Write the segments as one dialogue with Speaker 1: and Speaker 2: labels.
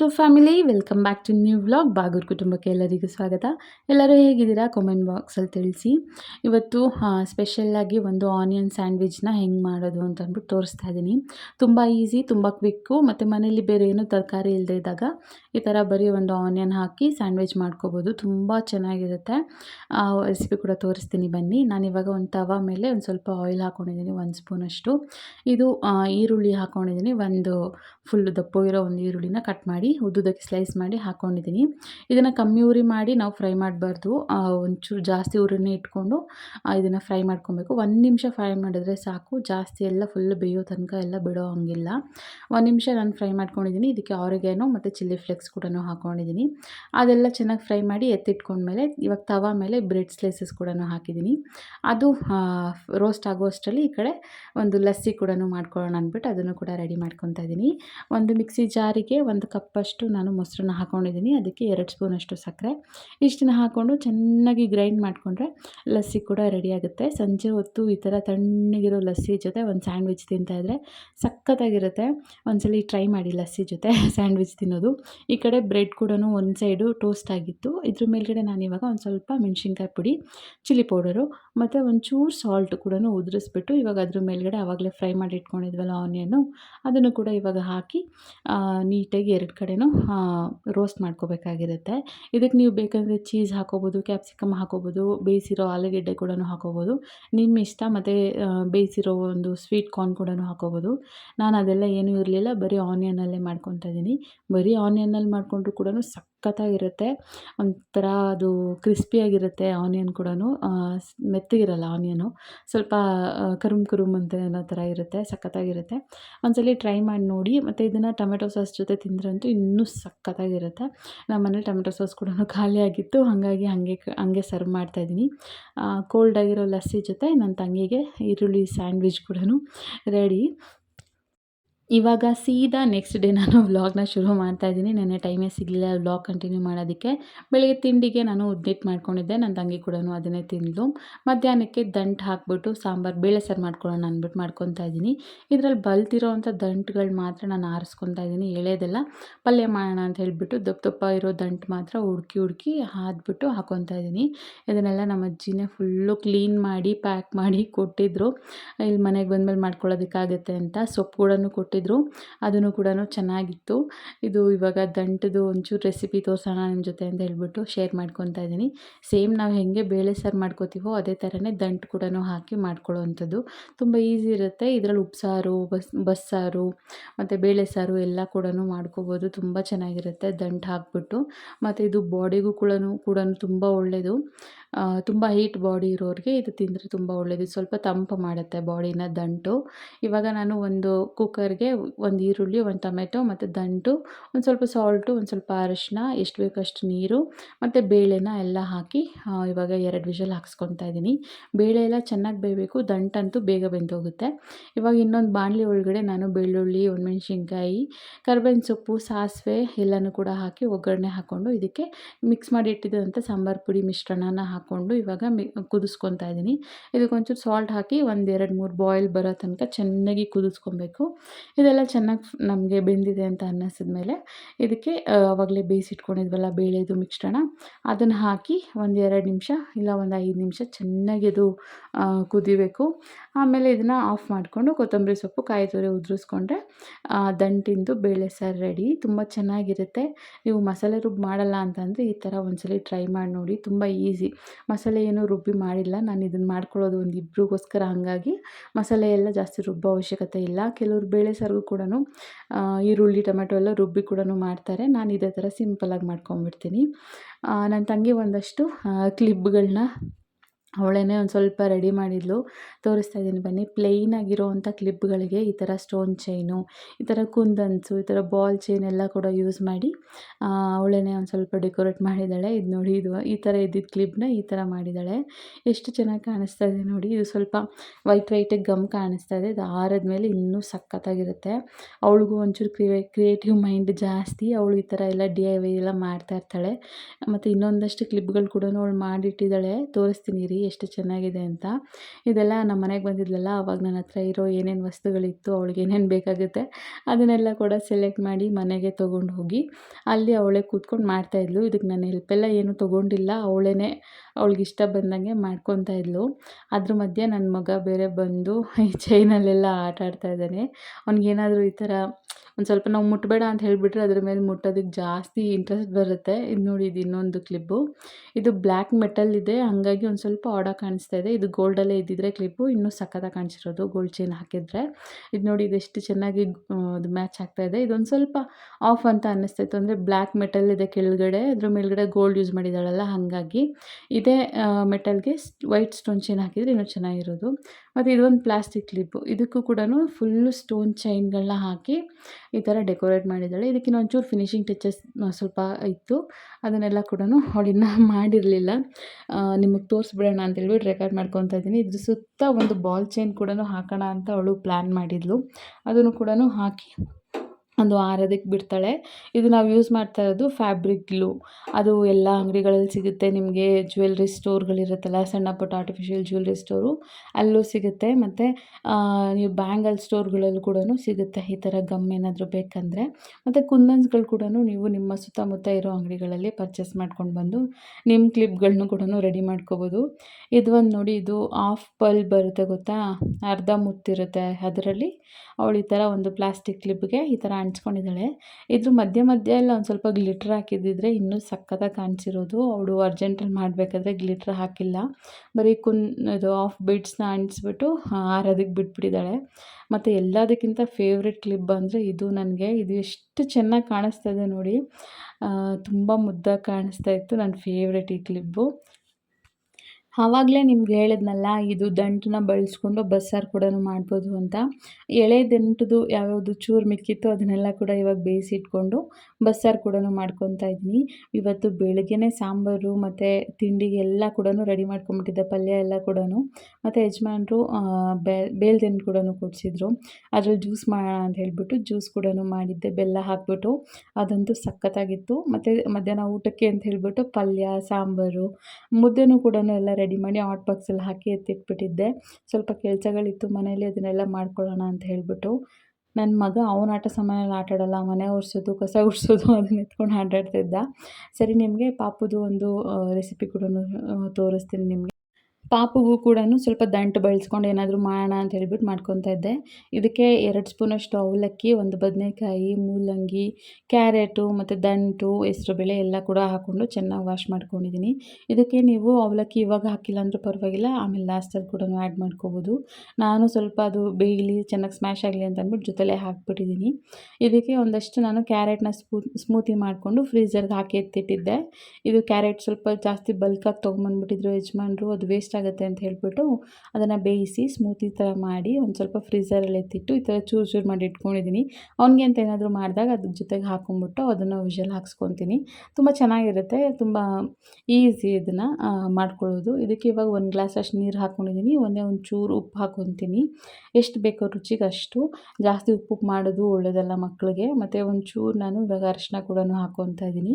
Speaker 1: YouTube family, welcome back to new vlog. Bagur ಕುಟುಂಬಕ್ಕೆ ಎಲ್ಲರಿಗೂ ಸ್ವಾಗತ. ಎಲ್ಲರೂ ಹೇಗಿದ್ದೀರಾ? ಕಮೆಂಟ್ ಬಾಕ್ಸಲ್ಲಿ ತಿಳಿಸಿ. ಇವತ್ತು ಸ್ಪೆಷಲ್ಲಾಗಿ ಒಂದು ಆನಿಯನ್ ಸ್ಯಾಂಡ್ವಿಚ್ನ ಹೆಂಗೆ ಮಾಡೋದು ಅಂತ ಅಂದ್ಬಿಟ್ಟು ತೋರಿಸ್ತಾ ಇದ್ದೀನಿ. ತುಂಬ ಈಸಿ ತುಂಬ ಕ್ವಿಕ್ಕು ಮತ್ತು ಮನೇಲಿ ಬೇರೆ ಏನೂ ತರಕಾರಿ ಇಲ್ಲದೆ ಇದ್ದಾಗ ಈ ಥರ ಬರೀ ಒಂದು ಆನಿಯನ್ ಹಾಕಿ ಸ್ಯಾಂಡ್ವಿಚ್ ಮಾಡ್ಕೋಬೋದು. ತುಂಬ ಚೆನ್ನಾಗಿರುತ್ತೆ. ರೆಸಿಪಿ ಕೂಡ ತೋರಿಸ್ತೀನಿ ಬನ್ನಿ. ನಾನು ಇವಾಗ ಒಂದು ತವ ಮೇಲೆ ಒಂದು ಸ್ವಲ್ಪ ಆಯಿಲ್ ಹಾಕ್ಕೊಂಡಿದ್ದೀನಿ ಒಂದು ಸ್ಪೂನಷ್ಟು ಇದು ಈರುಳ್ಳಿ ಹಾಕ್ಕೊಂಡಿದ್ದೀನಿ ಒಂದು ಫುಲ್ ದಪ್ಪ ಇರೋ ಒಂದು ಈರುಳ್ಳಿನ ಕಟ್ ಮಾಡಿ ಉದ್ದುದಕ್ಕೆ ಸ್ಲೈಸ್ ಮಾಡಿ ಹಾಕ್ಕೊಂಡಿದ್ದೀನಿ ಇದನ್ನು ಕಮ್ಮಿ ಉರಿ ಮಾಡಿ ನಾವು ಫ್ರೈ ಮಾಡಬಾರ್ದು. ಒಂಚೂರು ಜಾಸ್ತಿ ಉರಿನೇ ಇಟ್ಕೊಂಡು ಇದನ್ನು ಫ್ರೈ ಮಾಡ್ಕೊಬೇಕು. ಒಂದು ನಿಮಿಷ ಫ್ರೈ ಮಾಡಿದ್ರೆ ಸಾಕು. ಜಾಸ್ತಿ ಎಲ್ಲ ಫುಲ್ ಬೇಯೋ ತನಕ ಎಲ್ಲ ಬಿಡೋ ಹಂಗಿಲ್ಲ. ಒಂದು ನಿಮಿಷ ನಾನು ಫ್ರೈ ಮಾಡ್ಕೊಂಡಿದ್ದೀನಿ. ಇದಕ್ಕೆ ಆರಿಗೇನೋ ಮತ್ತು ಚಿಲ್ಲಿ ಫ್ಲೆಕ್ಸ್ ಕೂಡ ಹಾಕ್ಕೊಂಡಿದ್ದೀನಿ ಅದೆಲ್ಲ ಚೆನ್ನಾಗಿ ಫ್ರೈ ಮಾಡಿ ಎತ್ತಿಟ್ಕೊಂಡ್ಮೇಲೆ, ಇವಾಗ ತವಾ ಮೇಲೆ ಬ್ರೆಡ್ ಸ್ಲೈಸಸ್ ಕೂಡ ಹಾಕಿದ್ದೀನಿ. ಅದು ರೋಸ್ಟ್ ಆಗುವಷ್ಟರಲ್ಲಿ ಈ ಕಡೆ ಒಂದು ಲಸ್ಸಿ ಕೂಡ ಮಾಡ್ಕೊಳ್ಳೋಣ ಅಂದ್ಬಿಟ್ಟು ಅದನ್ನು ಕೂಡ ರೆಡಿ ಮಾಡ್ಕೊತಾ ಇದ್ದೀನಿ ಒಂದು ಮಿಕ್ಸಿ ಜಾರಿಗೆ ಒಂದು ಕಪ್ಪಷ್ಟು ನಾನು ಮೊಸರನ್ನ ಹಾಕ್ಕೊಂಡಿದ್ದೀನಿ ಅದಕ್ಕೆ ಎರಡು ಸ್ಪೂನಷ್ಟು ಸಕ್ಕರೆ. ಇಷ್ಟನ್ನು ಹಾಕ್ಕೊಂಡು ಚೆನ್ನಾಗಿ ಗ್ರೈಂಡ್ ಮಾಡಿಕೊಂಡ್ರೆ ಲಸ್ಸಿ ಕೂಡ ರೆಡಿ ಆಗುತ್ತೆ. ಸಂಜೆ ಹೊತ್ತು ಈ ಥರ ತಣ್ಣಗಿರೋ ಲಸ್ಸಿ ಜೊತೆ ಒಂದು ಸ್ಯಾಂಡ್ವಿಚ್ ತಿಂತಾಯಿದ್ರೆ ಸಖತ್ತಾಗಿರುತ್ತೆ. ಒಂದ್ಸಲಿ ಟ್ರೈ ಮಾಡಿ ಲಸ್ಸಿ ಜೊತೆ ಸ್ಯಾಂಡ್ವಿಚ್ ತಿನ್ನೋದು. ಈ ಕಡೆ ಬ್ರೆಡ್ ಕೂಡ ಒಂದು ಸೈಡು ಟೋಸ್ಟ್ ಆಗಿತ್ತು. ಇದ್ರ ಮೇಲ್ಗಡೆ ನಾನು ಇವಾಗ ಒಂದು ಸ್ವಲ್ಪ ಮೆಣಸಿನ್ಕಾಯಿ ಪುಡಿ, ಚಿಲ್ಲಿ ಪೌಡರು ಮತ್ತು ಒಂಚೂರು ಸಾಲ್ಟ್ ಕೂಡ ಉದುರಿಸ್ಬಿಟ್ಟು ಇವಾಗ ಅದ್ರ ಮೇಲ್ಗಡೆ ಆವಾಗಲೇ ಫ್ರೈ ಮಾಡಿ ಇಟ್ಕೊಂಡಿದ್ವಲ್ಲ ಆನಿಯನ್ನು ಅದನ್ನು ಕೂಡ ಇವಾಗ ಹಾಕಿ ನೀಟಾಗಿ ಎರಡು ಕಡೆನೂ ರೋಸ್ಟ್ ಮಾಡ್ಕೋಬೇಕಾಗಿರುತ್ತೆ. ಇದಕ್ಕೆ ನೀವು ಬೇಕಂದರೆ ಚೀಸ್ ಹಾಕೋಬೋದು ಕ್ಯಾಪ್ಸಿಕಮ್ ಹಾಕೋಬೋದು, ಬೇಯಿಸಿರೋ ಆಲೂಗೆಡ್ಡೆ ಕೂಡ ಹಾಕೋಬೋದು. ನಿಮ್ಮ ಇಷ್ಟ ಮತ್ತು ಬೇಯಿಸಿರೋ ಒಂದು ಸ್ವೀಟ್ ಕಾರ್ನ್ ಕೂಡ ಹಾಕೋಬೋದು. ನಾನು ಅದೆಲ್ಲ ಏನೂ ಇರಲಿಲ್ಲ, ಬರೀ ಆನಿಯನಲ್ಲೇ ಮಾಡ್ಕೊತಾ ಇದ್ದೀನಿ. ಬರೀ ಆನಿಯನಲ್ಲಿ ಮಾಡಿಕೊಂಡ್ರು ಕೂಡ ಸಖತ್ತಾಗಿರುತ್ತೆ ಒಂಥರ ಅದು ಕ್ರಿಸ್ಪಿಯಾಗಿರುತ್ತೆ ಆನಿಯನ್ ಕೂಡ ಮೆತ್ತಗಿರಲ್ಲ ಆನಿಯನು. ಸ್ವಲ್ಪ ಕರುಮ್ ಕರುಮ್ ಅಂತ ಅನ್ನೋ ಥರ ಇರುತ್ತೆ, ಸಖತ್ತಾಗಿರುತ್ತೆ. ಒಂದ್ಸಲ ಟ್ರೈ ಮಾಡಿ ನೋಡಿ. ಮತ್ತು ಇದನ್ನು ಟೊಮೆಟೊ ಸಾಸ್ ಜೊತೆ ತಿಂದ್ರಂತೂ ಇನ್ನೂ ಸಖತ್ತಾಗಿರುತ್ತೆ. ನಮ್ಮ ಮನೇಲಿ ಟೊಮೆಟೊ ಸಾಸ್ ಕೂಡ ಖಾಲಿ ಆಗಿತ್ತು. ಹಾಗಾಗಿ ಹಾಗೆ ಹಾಗೆ ಹಂಗೆ ಸರ್ವ್ ಮಾಡ್ತಾಯಿದ್ದೀನಿ ಕೋಲ್ಡ್ ಆಗಿರೋ ಲಸ್ಸಿ ಜೊತೆ ನನ್ನ ತಂಗಿಗೆ ಈರುಳ್ಳಿ ಸ್ಯಾಂಡ್ವಿಚ್ ಕೂಡ ರೆಡಿ. ಇವಾಗ ಸೀದಾ ನೆಕ್ಸ್ಟ್ ಡೇ ನಾನು ವ್ಲಾಗ್ನ ಶುರು ಮಾಡ್ತಾ ಇದ್ದೀನಿ. ನೆನ್ನೆ ಟೈಮೇ ಸಿಗಲಿಲ್ಲ ವ್ಲಾಗ್ ಕಂಟಿನ್ಯೂ ಮಾಡೋದಕ್ಕೆ. ಬೆಳಗ್ಗೆ ತಿಂಡಿಗೆ ನಾನು ಉದ್ದಿಟ್ಟು ಮಾಡ್ಕೊಂಡಿದ್ದೆ. ನನ್ನ ತಂಗಿ ಕೂಡ ಅದನ್ನೇ ತಿಂದಳು ಮಧ್ಯಾಹ್ನಕ್ಕೆ ದಂಟು ಹಾಕ್ಬಿಟ್ಟು ಸಾಂಬಾರು, ಬೇಳೆ ಸಾರು ಮಾಡ್ಕೊಳ್ಳೋಣ ಅಂದ್ಬಿಟ್ಟು ಮಾಡ್ಕೊತಾ ಇದ್ದೀನಿ. ಇದರಲ್ಲಿ ಬಲ್ತಿರೋ ಅಂಥ ದಂಟುಗಳು ಮಾತ್ರ ನಾನು ಆರಿಸ್ಕೊತಾ ಇದ್ದೀನಿ. ಎಳೆದೆಲ್ಲ ಪಲ್ಯ ಮಾಡೋಣ ಅಂತ ಹೇಳಿಬಿಟ್ಟು ದಪ್ಪ ದಪ್ಪ ಇರೋ ದಂಟು ಮಾತ್ರ ಹುಡುಕಿ ಹುಡುಕಿ ಹಾದ್ಬಿಟ್ಟು ಹಾಕೊತಾ ಇದ್ದೀನಿ. ಇದನ್ನೆಲ್ಲ ನಮ್ಮ ಅಜ್ಜಿನೇ ಫುಲ್ಲು ಕ್ಲೀನ್ ಮಾಡಿ ಪ್ಯಾಕ್ ಮಾಡಿ ಕೊಟ್ಟಿದ್ದರು ಇಲ್ಲಿ ಮನೆಗೆ ಬಂದಮೇಲೆ ಮಾಡ್ಕೊಳ್ಳೋದಕ್ಕಾಗುತ್ತೆ ಅಂತ ಸೊಪ್ಪು ಕೂಡ ಕೊಟ್ಟಿದ್ದರು ಅದನ್ನು ಕೂಡ ಚೆನ್ನಾಗಿತ್ತು. ಇದು ಇವಾಗ ದಂಟದು ಒಂಚೂರು ರೆಸಿಪಿ ತೋರಿಸೋಣ ನಿಮ್ಮ ಜೊತೆ ಅಂತ ಹೇಳ್ಬಿಟ್ಟು ಶೇರ್ ಮಾಡ್ಕೊತಾ ಇದ್ದೀನಿ. ಸೇಮ್ ನಾವು ಹೇಗೆ ಬೇಳೆ ಸಾರು ಮಾಡ್ಕೋತೀವೋ ಅದೇ ಥರನೇ ದಂಟು ಕೂಡ ಹಾಕಿ ಮಾಡ್ಕೊಳ್ಳೋವಂಥದ್ದು. ತುಂಬ ಈಸಿ ಇರುತ್ತೆ. ಇದರಲ್ಲಿ ಉಪ್ಸಾರು, ಬಸ್, ಬಸ್ಸಾರು, ಮತ್ತು ಬೇಳೆ ಸಾರು ಎಲ್ಲ ಕೂಡ ಮಾಡ್ಕೋಬೋದು. ತುಂಬ ಚೆನ್ನಾಗಿರುತ್ತೆ ದಂಟು ಹಾಕ್ಬಿಟ್ಟು. ಮತ್ತು ಇದು ಬಾಡಿಗೂ ಕೂಡ ಕೂಡ ತುಂಬ ಒಳ್ಳೆಯದು ತುಂಬ ಹೀಟ್ ಬಾಡಿ ಇರೋರಿಗೆ ಇದು ತಿಂದರೆ ತುಂಬ ಒಳ್ಳೆಯದು ಸ್ವಲ್ಪ ತಂಪು ಮಾಡುತ್ತೆ ಬಾಡಿನ ದಂಟು. ಇವಾಗ ನಾನು ಒಂದು ಕುಕ್ಕರ್ಗೆ ಒಂದು ಈರುಳ್ಳಿ, ಒಂದು ಟೊಮೆಟೊ ಮತ್ತು ದಂಟು, ಒಂದು ಸ್ವಲ್ಪ ಸಾಲ್ಟು, ಒಂದು ಸ್ವಲ್ಪ ಅರಿಶಿನ, ಎಷ್ಟು ಬೇಕಷ್ಟು ನೀರು ಮತ್ತು ಬೇಳೆನ ಎಲ್ಲ ಹಾಕಿ ಇವಾಗ ಎರಡು ವಿಷಲ್ ಹಾಕ್ಸ್ಕೊತಾ ಇದ್ದೀನಿ. ಬೇಳೆ ಎಲ್ಲ ಚೆನ್ನಾಗಿ ಬೇಯಬೇಕು. ದಂಟಂತೂ ಬೇಗ ಬೆಂದೋಗುತ್ತೆ. ಇವಾಗ ಇನ್ನೊಂದು ಬಾಣಲಿ ಒಳಗಡೆ ನಾನು ಬೆಳ್ಳುಳ್ಳಿ, ಒಣಮೆಣ್ಸಿನ್ಕಾಯಿ, ಕರ್ಬೇವಿನ ಸೊಪ್ಪು, ಸಾಸಿವೆ ಎಲ್ಲನೂ ಕೂಡ ಹಾಕಿ ಒಗ್ಗರಣೆ ಹಾಕ್ಕೊಂಡು ಇದಕ್ಕೆ ಮಿಕ್ಸ್ ಮಾಡಿ ಇಟ್ಟಿದ್ದಂಥ ಸಾಂಬಾರು ಪುಡಿ ಮಿಶ್ರಣನ ಹಾಕ್ಕೊಂಡು ಇವಾಗ ಮಿ ಕುದಿಸ್ಕೊತಾ ಇದ್ದೀನಿ. ಇದಕ್ಕೆ ಒಂಚೂರು ಸಾಲ್ಟ್ ಹಾಕಿ ಒಂದು ಎರಡು ಮೂರು ಬಾಯ್ಲ್ ಬರೋ ತನಕ ಚೆನ್ನಾಗಿ ಕುದಿಸ್ಕೊಬೇಕು. ಇದೆಲ್ಲ ಚೆನ್ನಾಗಿ ನಮಗೆ ಬೆಂದಿದೆ ಅಂತ ಅನ್ನಿಸಿದ್ಮೇಲೆ ಇದಕ್ಕೆ ಆವಾಗಲೇ ಬೇಯಿಸಿಟ್ಕೊಂಡಿದ್ವಲ್ಲ ಬೇಳೆದು ಮಿಶ್ರಣ, ಅದನ್ನು ಹಾಕಿ ಒಂದು ಎರಡು ನಿಮಿಷ ಇಲ್ಲ ಒಂದು ಐದು ನಿಮಿಷ ಚೆನ್ನಾಗಿ ಅದು ಕುದಿಬೇಕು. ಆಮೇಲೆ ಇದನ್ನು ಆಫ್ ಮಾಡಿಕೊಂಡು ಕೊತ್ತಂಬರಿ ಸೊಪ್ಪು, ಕಾಯಿ ತುರಿ ಉದುರಿಸ್ಕೊಂಡ್ರೆ ದಂಟಿಂದು ಬೇಳೆ ಸಾರು ರೆಡಿ. ತುಂಬ ಚೆನ್ನಾಗಿರುತ್ತೆ. ನೀವು ಮಸಾಲೆ ರುಬ್ಬಿ ಮಾಡಲ್ಲ ಅಂತಂದರೆ ಈ ಥರ ಒಂದ್ಸಲಿ ಟ್ರೈ ಮಾಡಿ ನೋಡಿ. ತುಂಬ ಈಸಿ. ಮಸಾಲೆ ಏನೂ ರುಬ್ಬಿ ಮಾಡಿಲ್ಲ. ನಾನು ಇದನ್ನು ಮಾಡ್ಕೊಳ್ಳೋದು ಒಂದು ಇಬ್ಬರಿಗೋಸ್ಕರ ಹಾಗಾಗಿ ಮಸಾಲೆ ಎಲ್ಲ ಜಾಸ್ತಿ ರುಬ್ಬೋ ಅವಶ್ಯಕತೆ ಇಲ್ಲ. ಕೆಲವ್ರು ಬೇಳೆ ಸಾರಿಗೂ ಕೂಡ ಈರುಳ್ಳಿ ಟೊಮೆಟೊ ಎಲ್ಲ ರುಬ್ಬಿ ಕೂಡ ಮಾಡ್ತಾರೆ. ನಾನು ಇದೇ ಥರ ಸಿಂಪಲಾಗಿ ಮಾಡ್ಕೊಂಬಿಡ್ತೀನಿ. ನನ್ನ ತಂಗಿ ಒಂದಷ್ಟು ಕ್ಲಿಪ್ಗಳನ್ನ ಅವಳೇ ಒಂದು ಸ್ವಲ್ಪ ರೆಡಿ ಮಾಡಿದ್ಲು, ತೋರಿಸ್ತಾ ಇದ್ದೀನಿ ಬನ್ನಿ. ಪ್ಲೇನ್ ಆಗಿರೋವಂಥ ಕ್ಲಿಪ್ಗಳಿಗೆ ಈ ಥರ ಸ್ಟೋನ್ ಚೈನು ಈ ಥರ ಕುಂದನ್ಸು, ಈ ಥರ ಬಾಲ್ ಚೈನ್ ಎಲ್ಲ ಕೂಡ ಯೂಸ್ ಮಾಡಿ ಅವಳೇನೆ ಒಂದು ಸ್ವಲ್ಪ ಡೆಕೋರೇಟ್ ಮಾಡಿದ್ದಾಳೆ. ಇದು ನೋಡಿ, ಇದು ಈ ಥರ ಇದ್ದಿದ್ದ ಕ್ಲಿಪ್ನ ಈ ಥರ ಮಾಡಿದ್ದಾಳೆ. ಎಷ್ಟು ಚೆನ್ನಾಗಿ ಕಾಣಿಸ್ತಾ ಇದೆ ನೋಡಿ. ಇದು ಸ್ವಲ್ಪ ವೈಟ್ ವೈಟಾಗಿ ಗಮ್ ಕಾಣಿಸ್ತಾ ಇದೆ. ಇದು ಮೇಲೆ ಇನ್ನೂ ಸಖತ್ತಾಗಿರುತ್ತೆ. ಅವಳಿಗೂ ಒಂಚೂರು ಕ್ರಿಯೇ ಕ್ರಿಯೇಟಿವ್ ಮೈಂಡ್ ಜಾಸ್ತಿ. ಅವಳು ಈ ಥರ ಎಲ್ಲ ಡಿ ಐ ವೈ ಎಲ್ಲ ಮಾಡ್ತಾ ಇರ್ತಾಳೆ. ಮತ್ತು ಇನ್ನೊಂದಷ್ಟು ಕ್ಲಿಪ್ಗಳು ಕೂಡ ಅವಳು ಮಾಡಿಟ್ಟಿದ್ದಾಳೆ. ತೋರಿಸ್ತೀನಿ, ರೀ. ಎಷ್ಟು ಚೆನ್ನಾಗಿದೆ ಅಂತ. ಇದೆಲ್ಲ ನಮ್ಮ ಮನೆಗೆ ಬಂದಿದ್ಲಲ್ಲ, ಅವಾಗ ನನ್ನ ಹತ್ರ ಇರೋ ಏನೇನು ವಸ್ತುಗಳಿತ್ತು, ಅವಳಿಗೆ ಏನೇನು ಬೇಕಾಗುತ್ತೆ, ಅದನ್ನೆಲ್ಲ ಕೂಡ ಸೆಲೆಕ್ಟ್ ಮಾಡಿ ಮನೆಗೆ ತೊಗೊಂಡು ಹೋಗಿ, ಅಲ್ಲಿ ಅವಳೇ ಕೂತ್ಕೊಂಡು ಮಾಡ್ತಾಯಿದ್ಲು ಇದಕ್ಕೆ ನಾನು ಹೆಲ್ಪೆಲ್ಲ ಏನೂ ತೊಗೊಂಡಿಲ್ಲ. ಅವಳೇ ಅವಳಿಗೆ ಇಷ್ಟ ಬಂದಂಗೆ ಮಾಡ್ಕೊತಾ ಇದ್ಲು. ಅದ್ರ ಮಧ್ಯೆ ನನ್ನ ಮಗ ಬೇರೆ ಬಂದು ಈ ಚೈನಲ್ಲೆಲ್ಲ ಆಟ ಆಡ್ತಾ ಇದ್ದಾನೆ. ಅವ್ನಿಗೇನಾದರೂ ಈ ಥರ ಒಂದು ಸ್ವಲ್ಪ ನಾವು ಮುಟ್ಟಬೇಡ ಅಂತ ಹೇಳಿಬಿಟ್ರೆ ಅದ್ರ ಮೇಲೆ ಮುಟ್ಟೋದಕ್ಕೆ ಜಾಸ್ತಿ ಇಂಟ್ರೆಸ್ಟ್ ಬರುತ್ತೆ. ಇದು ನೋಡಿ ಇದು ಇನ್ನೊಂದು ಕ್ಲಿಪ್ಪು ಇದು ಬ್ಲ್ಯಾಕ್ ಮೆಟಲ್ ಇದೆ. ಹಾಗಾಗಿ ಒಂದು ಸ್ವಲ್ಪ ಆಡ ಕಾಣಿಸ್ತಾ ಇದೆ. ಇದು ಗೋಲ್ಡಲ್ಲೇ ಇದ್ದಿದ್ರೆ ಕ್ಲಿಪ್ಪು ಇನ್ನೂ ಸಖತ್ತಾಗಿ ಕಾಣಿಸಿರೋದು ಗೋಲ್ಡ್ ಚೈನ್ ಹಾಕಿದರೆ. ಇದು ನೋಡಿ ಇದೆಷ್ಟು ಚೆನ್ನಾಗಿ ಅದು ಮ್ಯಾಚ್ ಆಗ್ತಾ ಇದೆ. ಇದೊಂದು ಸ್ವಲ್ಪ ಆಫ್ ಅಂತ ಅನ್ನಿಸ್ತಾಯಿತ್ತು ಅಂದರೆ ಬ್ಲ್ಯಾಕ್ ಮೆಟಲ್ ಇದೆ ಕೆಳಗಡೆ. ಅದ್ರ ಮೇಲ್ಗಡೆ ಗೋಲ್ಡ್ ಯೂಸ್ ಮಾಡಿದ್ದಾಳಲ್ಲ ಹಾಗಾಗಿ ಇದೇ ಮೆಟಲ್ಗೆ ವೈಟ್ ಸ್ಟೋನ್ ಚೈನ್ ಹಾಕಿದರೆ ಇನ್ನೂ ಚೆನ್ನಾಗಿರೋದು. ಮತ್ತು ಇದೊಂದು ಪ್ಲಾಸ್ಟಿಕ್ ಕ್ಲಿಪ್ಪು ಇದಕ್ಕೂ ಕೂಡ ಫುಲ್ಲು ಸ್ಟೋನ್ ಚೈನ್ಗಳನ್ನ ಹಾಕಿ ಈ ಥರ ಡೆಕೋರೇಟ್ ಮಾಡಿದ್ದಾಳೆ. ಇದಕ್ಕೆ ಒಂಚೂರು ಫಿನಿಶಿಂಗ್ ಟಚಸ್ ಸ್ವಲ್ಪ ಇತ್ತು. ಅದನ್ನೆಲ್ಲ ಕೂಡ ಅವಳಿನ್ನ ಮಾಡಿರಲಿಲ್ಲ. ನಿಮಗೆ ತೋರಿಸ್ಬಿಡೋಣ ಅಂತೇಳ್ಬಿಟ್ಟು ರೆಕಾರ್ಡ್ ಮಾಡ್ಕೊತಾ ಇದ್ದೀನಿ. ಇದ್ರ ಸುತ್ತ ಒಂದು ಬಾಲ್ ಚೈನ್ ಕೂಡ ಹಾಕೋಣ ಅಂತ ಅವಳು ಪ್ಲ್ಯಾನ್ ಮಾಡಿದ್ಲು. ಅದನ್ನು ಕೂಡ ಹಾಕಿ ಒಂದು ಆರೋದಕ್ಕೆ ಬಿಡ್ತಾಳೆ. ಇದು ನಾವು ಯೂಸ್ ಮಾಡ್ತಾ ಇರೋದು ಫ್ಯಾಬ್ರಿಕ್ ಗ್ಲೂ ಅದು ಎಲ್ಲ ಅಂಗಡಿಗಳಲ್ಲಿ ಸಿಗುತ್ತೆ. ನಿಮಗೆ ಜ್ಯುವೆಲ್ರಿ ಸ್ಟೋರ್ಗಳಿರುತ್ತಲ್ಲ ಸಣ್ಣ ಪುಟ್ಟ ಆರ್ಟಿಫಿಷಿಯಲ್ ಜ್ಯುವೆಲ್ರಿ ಸ್ಟೋರು ಅಲ್ಲೂ ಸಿಗುತ್ತೆ. ಮತ್ತು ನೀವು ಬ್ಯಾಂಗಲ್ ಸ್ಟೋರ್ಗಳಲ್ಲೂ ಕೂಡ ಸಿಗುತ್ತೆ ಈ ಥರ ಗಮ್ ಏನಾದರೂ ಬೇಕಂದರೆ. ಮತ್ತು ಕುಂದನ್ಸ್ಗಳು ಕೂಡ ನೀವು ನಿಮ್ಮ ಸುತ್ತಮುತ್ತ ಇರೋ ಅಂಗಡಿಗಳಲ್ಲಿ ಪರ್ಚೇಸ್ ಮಾಡ್ಕೊಂಡು ಬಂದು ನಿಮ್ಮ ಕ್ಲಿಪ್ಗಳನ್ನೂ ಕೂಡ ರೆಡಿ ಮಾಡ್ಕೋಬೋದು. ಇದು ಒಂದು ನೋಡಿ, ಇದು ಆಫ್ ಪಲ್ ಬರುತ್ತೆ ಗೊತ್ತಾ? ಅರ್ಧ ಮುತ್ತಿರುತ್ತೆ ಅದರಲ್ಲಿ. ಅವಳು ಈ ಥರ ಒಂದು ಪ್ಲಾಸ್ಟಿಕ್ ಕ್ಲಿಪ್ಗೆ ಈ ಥರ ಅಂಟ್ಸ್ಕೊಂಡಿದ್ದಾಳೆ ಇದ್ರ ಮಧ್ಯ ಮಧ್ಯ ಎಲ್ಲ ಒಂದು ಸ್ವಲ್ಪ ಗ್ಲಿಟ್ರ್ ಹಾಕಿದ್ದಿದ್ರೆ ಇನ್ನೂ ಸಕ್ಕತ್ತಾಗಿ ಕಾಣಿಸಿರೋದು. ಅವಳು ಅರ್ಜೆಂಟಲ್ಲಿ ಮಾಡಬೇಕಾದ್ರೆ ಗ್ಲಿಟ್ರ್ ಹಾಕಿಲ್ಲ. ಬರೀ ಕುನ್, ಇದು ಆಫ್ ಬೀಡ್ಸ್ನ ಅಂಟಿಸ್ಬಿಟ್ಟು ಆರೋದಕ್ಕೆ ಬಿಟ್ಬಿಟ್ಟಿದ್ದಾಳೆ. ಮತ್ತು ಎಲ್ಲದಕ್ಕಿಂತ ಫೇವ್ರೆಟ್ ಕ್ಲಿಪ್ ಅಂದರೆ ಇದು ನನಗೆ. ಇದು ಎಷ್ಟು ಚೆನ್ನಾಗಿ ಕಾಣಿಸ್ತಾ ಇದೆ ನೋಡಿ. ತುಂಬ ಮುದ್ದಾಗಿ ಕಾಣಿಸ್ತಾ ಇತ್ತು ನನ್ನ ಫೇವ್ರೆಟ್ ಈ ಕ್ಲಿಪ್ಪು ಆವಾಗಲೇ ನಿಮ್ಗೆ ಹೇಳಿದ್ನಲ್ಲ, ಇದು ದಂಟನ್ನ ಬಳಸ್ಕೊಂಡು ಬಸ್ಸಾರು ಕೂಡ ಮಾಡ್ಬೋದು ಅಂತ. ಎಳೆ ದಂಟದು ಯಾವ್ಯಾವುದು ಚೂರು ಮಿಕ್ಕಿತ್ತು ಅದನ್ನೆಲ್ಲ ಕೂಡ ಇವಾಗ ಬೇಯಿಸಿಟ್ಕೊಂಡು ಬಸ್ಸಾರು ಕೂಡ ಮಾಡ್ಕೊತಾ ಇದ್ದೀನಿ. ಇವತ್ತು ಬೆಳಗ್ಗೆನೇ ಸಾಂಬಾರು ಮತ್ತು ತಿಂಡಿಗೆಲ್ಲ ಕೂಡ ರೆಡಿ ಮಾಡ್ಕೊಂಬಿಟ್ಟಿದ್ದೆ ಪಲ್ಯ ಎಲ್ಲ ಕೂಡ ಮತ್ತು ಯಜಮಾನ್ರು ಬೇಲ್ದೆಣ್ಣು ಕೂಡ ಕೊಡಿಸಿದ್ರು. ಅದರಲ್ಲಿ ಜ್ಯೂಸ್ ಮಾಡೋಣ ಅಂತ ಹೇಳಿಬಿಟ್ಟು ಜ್ಯೂಸ್ ಕೂಡ ಮಾಡಿದ್ದೆ, ಬೆಲ್ಲ ಹಾಕ್ಬಿಟ್ಟು. ಅದಂತೂ ಸಖತ್ತಾಗಿತ್ತು. ಮತ್ತು ಮಧ್ಯಾಹ್ನ ಊಟಕ್ಕೆ ಅಂತ ಹೇಳಿಬಿಟ್ಟು ಪಲ್ಯ, ಸಾಂಬಾರು, ಮುದ್ದೆನೂ ಕೂಡ ಎಲ್ಲ ರೆಡಿ ಮಾಡಿ ಹಾಟ್ ಬಾಕ್ಸಲ್ಲಿ ಹಾಕಿ ಎತ್ತಿಟ್ಬಿಟ್ಟಿದ್ದೆ. ಸ್ವಲ್ಪ ಕೆಲಸಗಳಿತ್ತು ಮನೇಲಿ, ಅದನ್ನೆಲ್ಲ ಮಾಡ್ಕೊಳ್ಳೋಣ ಅಂತ ಹೇಳಿಬಿಟ್ಟು. ನನ್ನ ಮಗ ಅವನ ಆಟ ಸಮಯದಲ್ಲಿ ಆಟಾಡೋಲ್ಲ ಮನೆ ಒರೆಸೋದು, ಕಸ ಉರ್ಸೋದು ಅದನ್ನ ಎತ್ಕೊಂಡು ಆಟಾಡ್ತಿದ್ದ. ಸರಿ, ನಿಮಗೆ ಪಾಪುದು ಒಂದು ರೆಸಿಪಿ ಕೂಡ ತೋರಿಸ್ತೀನಿ ನಿಮಗೆ. ಪಾಪುಗೂ ಕೂಡ ಸ್ವಲ್ಪ ದಂಟು ಬಳಸ್ಕೊಂಡು ಏನಾದರೂ ಮಾಡೋಣ ಅಂತ ಹೇಳ್ಬಿಟ್ಟು ಮಾಡ್ಕೊತಾ ಇದ್ದೆ. ಇದಕ್ಕೆ ಎರಡು ಸ್ಪೂನಷ್ಟು ಅವಲಕ್ಕಿ, ಒಂದು ಬದನೆಕಾಯಿ, ಮೂಲಂಗಿ, ಕ್ಯಾರೆಟು ಮತ್ತು ದಂಟು ಹೆಸರುಬೇಳೆ ಎಲ್ಲ ಕೂಡ ಹಾಕ್ಕೊಂಡು ಚೆನ್ನಾಗಿ ವಾಶ್ ಮಾಡ್ಕೊಂಡಿದ್ದೀನಿ. ಇದಕ್ಕೆ ನೀವು ಅವಲಕ್ಕಿ ಇವಾಗ ಹಾಕಿಲ್ಲ ಅಂದರೂ ಪರವಾಗಿಲ್ಲ, ಆಮೇಲೆ ಲಾಸ್ಟಲ್ಲಿ ಕೂಡ ಆ್ಯಡ್ ಮಾಡ್ಕೋಬೋದು. ನಾನು ಸ್ವಲ್ಪ ಅದು ಬೇಯಲಿ, ಚೆನ್ನಾಗಿ ಸ್ಮ್ಯಾಶ್ ಆಗಲಿ ಅಂತ ಅಂದ್ಬಿಟ್ಟು ಜೊತೆಲೇ ಹಾಕ್ಬಿಟ್ಟಿದ್ದೀನಿ. ಇದಕ್ಕೆ ಒಂದಷ್ಟು ನಾನು ಕ್ಯಾರೆಟ್ನ ಸ್ಮೂ ಸ್ಮೂತಿ ಮಾಡಿಕೊಂಡು ಫ್ರೀಝರ್ಗೆ ಹಾಕಿ ಎತ್ತಿಟ್ಟಿದ್ದೆ. ಇದು ಕ್ಯಾರೆಟ್ ಸ್ವಲ್ಪ ಜಾಸ್ತಿ ಬಲ್ಕಾಗಿ ತೊಗೊಂಬಂದ್ಬಿಟ್ಟಿದ್ರು ಯಜಮಾನ್ರು, ಅದು ವೇಸ್ಟ್ ಆಗುತ್ತೆ ಅಂತ ಹೇಳ್ಬಿಟ್ಟು ಅದನ್ನು ಬೇಯಿಸಿ ಸ್ಮೂತಿ ಥರ ಮಾಡಿ ಒಂದು ಸ್ವಲ್ಪ ಫ್ರೀಝರಲ್ಲಿ ಎತ್ತಿಟ್ಟು ಈ ಥರ ಚೂರು ಚೂರು ಮಾಡಿ ಇಟ್ಕೊಂಡಿದ್ದೀನಿ. ಅವ್ನಿಗೆ ಅಂತ ಏನಾದರೂ ಮಾಡಿದಾಗ ಅದ್ರ ಜೊತೆಗೆ ಹಾಕೊಂಡ್ಬಿಟ್ಟು ಅದನ್ನು ವಿಷಲ್ ಹಾಕ್ಸ್ಕೊತೀನಿ. ತುಂಬ ಚೆನ್ನಾಗಿರುತ್ತೆ, ತುಂಬ ಈಸಿ ಇದನ್ನು ಮಾಡ್ಕೊಳ್ಳೋದು. ಇದಕ್ಕೆ ಇವಾಗ ಒಂದು ಗ್ಲಾಸ್ ಅಷ್ಟು ನೀರು ಹಾಕ್ಕೊಂಡಿದ್ದೀನಿ, ಒಂದೇ ಒಂದು ಚೂರು ಉಪ್ಪು ಹಾಕ್ಕೊತೀನಿ. ಎಷ್ಟು ಬೇಕೋ ರುಚಿಗೆ ಅಷ್ಟು. ಜಾಸ್ತಿ ಉಪ್ಪು ಮಾಡೋದು ಒಳ್ಳೆಯದಲ್ಲ ಮಕ್ಕಳಿಗೆ. ಮತ್ತು ಚೂರು ನಾನು ಇವಾಗ ಅರಿಶಿನ ಕೂಡ ಹಾಕ್ಕೊತಾ ಇದ್ದೀನಿ.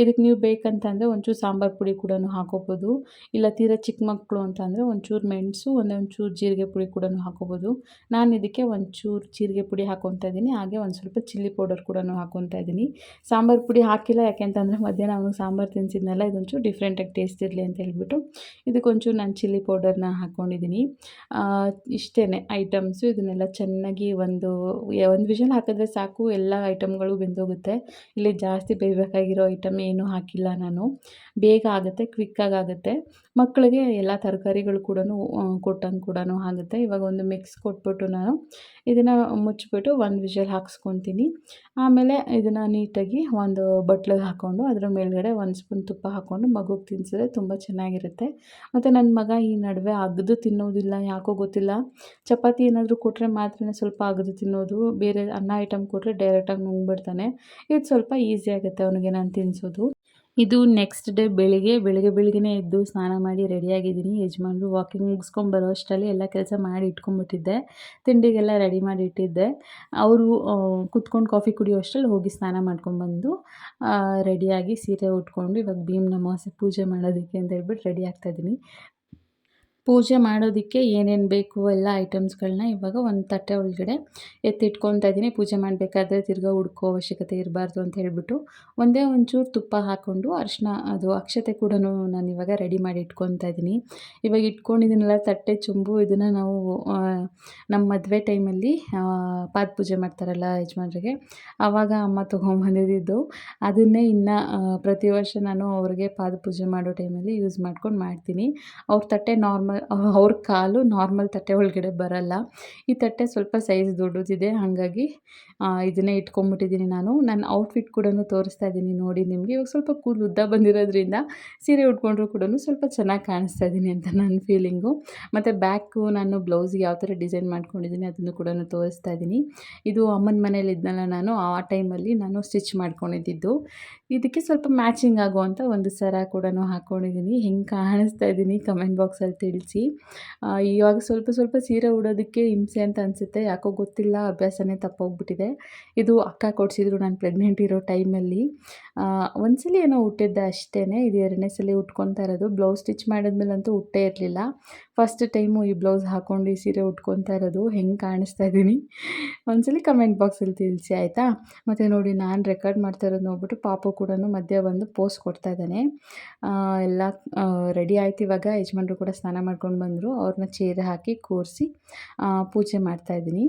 Speaker 1: ಇದಕ್ಕೆ ನೀವು ಬೇಕಂತಂದರೆ ಒಂಚೂರು ಸಾಂಬಾರು ಪುಡಿ ಕೂಡ ಹಾಕೋಬೋದು ಇಲ್ಲ ತೀರಾ ಚಿಕ್ಕ ಮಕ್ಕಳು ಅಂತಂದರೆ ಒಂಚೂರು ಮೆಣಸು ಒಂದೇ ಒಂಚೂರು ಜೀರಿಗೆ ಪುಡಿ ಕೂಡ ಹಾಕೋಬೋದು. ನಾನು ಇದಕ್ಕೆ ಒಂಚೂರು ಜೀರಿಗೆ ಪುಡಿ ಹಾಕೊತಾ ಇದ್ದೀನಿ, ಹಾಗೆ ಒಂದು ಸ್ವಲ್ಪ ಚಿಲ್ಲಿ ಪೌಡರ್ ಕೂಡ ಹಾಕೊತಾ ಇದ್ದೀನಿ. ಸಾಂಬಾರು ಪುಡಿ ಹಾಕಿಲ್ಲ ಯಾಕೆ ಅಂತಂದರೆ ಮಧ್ಯಾಹ್ನ ಅವನಿಗೆ ಸಾಂಬಾರು ತಿನ್ನಿಸಿದ್ನಲ್ಲ ಇದೊಂಚೂರು ಡಿಫ್ರೆಂಟಾಗಿ ಟೇಸ್ಟ್ ಇರಲಿ ಅಂತ ಹೇಳ್ಬಿಟ್ಟು ಇದಕ್ಕೊಂಚೂರು ನಾನು ಚಿಲ್ಲಿ ಪೌಡರ್ನ ಹಾಕ್ಕೊಂಡಿದ್ದೀನಿ ಇಷ್ಟೇ ಐಟಮ್ಸು, ಇದನ್ನೆಲ್ಲ ಚೆನ್ನಾಗಿ ಒಂದು ಒಂದು ವಿಷಲ್ ಹಾಕಿದ್ರೆ ಸಾಕು, ಎಲ್ಲ ಐಟಮ್ಗಳು ಬೆಂದೋಗುತ್ತೆ. ಇಲ್ಲಿ ಜಾಸ್ತಿ ಬೇಯಬೇಕಾಗಿರೋ ಐಟಮ್ ಏನೂ ಹಾಕಿಲ್ಲ ನಾನು. ಬೇಗ ಆಗುತ್ತೆ ಕ್ವಿಕ್ಕಾಗಿ ಆಗುತ್ತೆ. ಮಕ್ಕಳಿಗೆ ಎಲ್ಲ ತರಕಾರಿಗಳು ಕೂಡ ಕೊಟ್ಟಂಗೆ ಕೂಡ ಆಗುತ್ತೆ. ಇವಾಗ ಒಂದು ಮಿಕ್ಸ್ ಕೊಟ್ಬಿಟ್ಟು ನಾನು ಇದನ್ನು ಮುಚ್ಚಿಬಿಟ್ಟು ಒಂದು ವಿಷಲ್ ಹಾಕ್ಸ್ಕೊತೀನಿ. ಆಮೇಲೆ ಇದನ್ನು ನೀಟಾಗಿ ಒಂದು ಬಟ್ಲಿಗೆ ಹಾಕ್ಕೊಂಡು ಅದರ ಮೇಲ್ಗಡೆ ಒಂದು ಸ್ಪೂನ್ ತುಪ್ಪ ಹಾಕ್ಕೊಂಡು ಮಗುಗೆ ತಿನ್ನಿಸಿದ್ರೆ ತುಂಬ ಚೆನ್ನಾಗಿರುತ್ತೆ. ಮತ್ತು ನನ್ನ ಮಗ ಈ ನಡುವೆ ಅಗದು ತಿನ್ನೋದಿಲ್ಲ, ಯಾಕೋ ಗೊತ್ತಿಲ್ಲ. ಚಪಾತಿ ಏನಾದರೂ ಕೊಟ್ಟರೆ ಮಾತ್ರ ಸ್ವಲ್ಪ ಅಗದು ತಿನ್ನೋದು, ಬೇರೆ ಅನ್ನ ಐಟಮ್ ಕೊಟ್ಟರೆ ಡೈರೆಕ್ಟಾಗಿ ನುಂಗ್ಬಿಡ್ತಾನೆ. ಇದು ಸ್ವಲ್ಪ ಈಸಿ ಆಗುತ್ತೆ ಅವನಿಗೆ ನಾನು ತಿನ್ನಿಸೋದು ಇದು ನೆಕ್ಸ್ಟ್ ಡೇ ಬೆಳಿಗ್ಗೆ ಬೆಳಿಗ್ಗೆ ಬೆಳಿಗ್ಗೆನೇ ಎದ್ದು ಸ್ನಾನ ಮಾಡಿ ರೆಡಿಯಾಗಿದ್ದೀನಿ ಯಜಮಾನ್ರು ವಾಕಿಂಗ್ ಮುಗಿಸ್ಕೊಂಡು ಬರೋ ಅಷ್ಟರಲ್ಲಿ ಎಲ್ಲ ಕೆಲಸ ಮಾಡಿ ಇಟ್ಕೊಂಡ್ಬಿಟ್ಟಿದ್ದೆ. ತಿಂಡಿಗೆಲ್ಲ ರೆಡಿ ಮಾಡಿ ಇಟ್ಟಿದ್ದೆ. ಅವರು ಕುತ್ಕೊಂಡು ಕಾಫಿ ಕುಡಿಯೋ ಅಷ್ಟರಲ್ಲಿ ಹೋಗಿ ಸ್ನಾನ ಮಾಡ್ಕೊಂಡ್ಬಂದು ರೆಡಿಯಾಗಿ ಸೀರೆ ಉಟ್ಕೊಂಡು ಇವಾಗ ಭೀಮ್ ನಮಾಸೆ ಪೂಜೆ ಮಾಡೋದಕ್ಕೆ ಅಂತ ಹೇಳ್ಬಿಟ್ಟು ರೆಡಿ ಆಗ್ತಾಯಿದ್ದೀನಿ ಪೂಜೆ ಮಾಡೋದಕ್ಕೆ ಏನೇನು ಬೇಕು ಎಲ್ಲ ಐಟಮ್ಸ್ಗಳನ್ನ ಇವಾಗ ಒಂದು ತಟ್ಟೆ ಒಳಗಡೆ ಎತ್ತಿಟ್ಕೊತಾ ಇದ್ದೀನಿ. ಪೂಜೆ ಮಾಡಬೇಕಾದ್ರೆ ತಿರ್ಗಾ ಹುಡ್ಕೋ ಅವಶ್ಯಕತೆ ಇರಬಾರ್ದು ಅಂತ ಹೇಳಿಬಿಟ್ಟು ಒಂದೇ ಒಂಚೂರು ತುಪ್ಪ ಹಾಕ್ಕೊಂಡು ಅರಿಶಿನ, ಅದು ಅಕ್ಷತೆ ಕೂಡ ನಾನು ಇವಾಗ ರೆಡಿ ಮಾಡಿ ಇಟ್ಕೊತಾ ಇದ್ದೀನಿ. ಇವಾಗ ಇಟ್ಕೊಂಡಿದ್ದೀನಲ್ಲ ತಟ್ಟೆ ಚುಂಬು, ಇದನ್ನು ನಾವು ನಮ್ಮ ಮದುವೆ ಟೈಮಲ್ಲಿ ಪಾದ ಪೂಜೆ ಮಾಡ್ತಾರಲ್ಲ ಯಜಮಾನ್ರಿಗೆ ಆವಾಗ ಅಮ್ಮ ತೊಗೊಂಬಂದಿದ್ದು. ಅದನ್ನೇ ಇನ್ನು ಪ್ರತಿ ವರ್ಷ ನಾನು ಅವ್ರಿಗೆ ಪಾದ ಪೂಜೆ ಮಾಡೋ ಟೈಮಲ್ಲಿ ಯೂಸ್ ಮಾಡ್ಕೊಂಡು ಮಾಡ್ತೀನಿ. ಅವ್ರ ತಟ್ಟೆ ನಾರ್ಮಲ್ ಅವ್ರ ಕಾಲು ನಾರ್ಮಲ್ ತಟ್ಟೆ ಒಳಗಡೆ ಬರಲ್ಲ. ಈ ತಟ್ಟೆ ಸ್ವಲ್ಪ ಸೈಜ್ ದೊಡ್ಡದಿದೆ ಹಾಗಾಗಿ ಇದನ್ನೇ ಇಟ್ಕೊಂಬಿಟ್ಟಿದ್ದೀನಿ ನಾನು. ನನ್ನ ಔಟ್ಫಿಟ್ ಕೂಡ ತೋರಿಸ್ತಾ ಇದ್ದೀನಿ ನೋಡಿ ನಿಮಗೆ. ಇವಾಗ ಸ್ವಲ್ಪ ಕೂದಲು ಉದ್ದ ಬಂದಿರೋದ್ರಿಂದ ಸೀರೆ ಉಟ್ಕೊಂಡ್ರು ಕೂಡ ಸ್ವಲ್ಪ ಚೆನ್ನಾಗಿ ಕಾಣಿಸ್ತಾ ಇದ್ದೀನಿ ಅಂತ ನನ್ನ ಫೀಲಿಂಗು ಮತ್ತು ಬ್ಯಾಕು ನಾನು ಬ್ಲೌಸ್ಗೆ ಯಾವ ಥರ ಡಿಸೈನ್ ಮಾಡ್ಕೊಂಡಿದ್ದೀನಿ ಅದನ್ನು ಕೂಡ ತೋರಿಸ್ತಾ ಇದ್ದೀನಿ. ಇದು ಅಮ್ಮನ ಮನೇಲಿ ಇದ್ನಲ್ಲ ನಾನು, ಆ ಟೈಮಲ್ಲಿ ನಾನು ಸ್ಟಿಚ್ ಮಾಡ್ಕೊಂಡಿದ್ದು. ಇದಕ್ಕೆ ಸ್ವಲ್ಪ ಮ್ಯಾಚಿಂಗ್ ಆಗುವಂಥ ಒಂದು ಸರ ಕೂಡ ಹಾಕ್ಕೊಂಡಿದ್ದೀನಿ ಹೆಂಗೆ ಕಾಣಿಸ್ತಾ ಇದ್ದೀನಿ ಕಮೆಂಟ್ ಬಾಕ್ಸಲ್ಲಿ ತಿಳಿಸಿ. ಇವಾಗ ಸ್ವಲ್ಪ ಸ್ವಲ್ಪ ಸೀರೆ ಉಡೋದಕ್ಕೆ ಹಿಂಸೆ ಅಂತ ಅನಿಸುತ್ತೆ. ಯಾಕೋ ಗೊತ್ತಿಲ್ಲ, ಅಭ್ಯಾಸನೇ ತಪ್ಪೋಗ್ಬಿಟ್ಟಿದೆ. ಇದು ಅಕ್ಕ ಕೊಡಿಸಿದ್ರು ನಾನು ಪ್ರೆಗ್ನೆಂಟ್ ಇರೋ ಟೈಮಲ್ಲಿ ಒಂದ್ಸಲಿ ಏನೋ ಹುಟ್ಟಿದ್ದೆ ಅಷ್ಟೇ ಇದು ಎರಡನೇ ಸಲ ಉಟ್ಕೊತಾ ಇರೋದು. ಬ್ಲೌಸ್ ಸ್ಟಿಚ್ ಮಾಡಿದ್ಮೇಲಂತೂ ಹುಟ್ಟೇ ಇರಲಿಲ್ಲ. ಫಸ್ಟ್ ಟೈಮು ಈ ಬ್ಲೌಸ್ ಹಾಕ್ಕೊಂಡು ಈ ಸೀರೆ ಉಟ್ಕೊತಾ ಇರೋದು. ಹೆಂಗೆ ಕಾಣಿಸ್ತಾ ಇದ್ದೀನಿ ಒಂದ್ಸಲಿ ಕಮೆಂಟ್ ಬಾಕ್ಸಲ್ಲಿ ತಿಳಿಸಿ, ಆಯಿತಾ? ಮತ್ತು ನೋಡಿ, ನಾನು ರೆಕಾರ್ಡ್ ಮಾಡ್ತಾ ಇರೋದು ನೋಡ್ಬಿಟ್ಟು ಪಾಪು ಕೂಡ ಮಧ್ಯೆ ಬಂದು ಪೋಸ್ ಕೊಡ್ತಾ ಇದ್ದಾನೆ. ಎಲ್ಲ ರೆಡಿ ಆಯ್ತು ಇವಾಗ. ಯಜಮಾನ್ರು ಕೂಡ ಸ್ನಾನ ಮಾಡ್ಕೊಂಡು ಬಂದರು. ಅವ್ರನ್ನ ಚೇರ್ ಹಾಕಿ ಕೂರಿಸಿ ಪೂಜೆ ಮಾಡ್ತಾಯಿದ್ದೀನಿ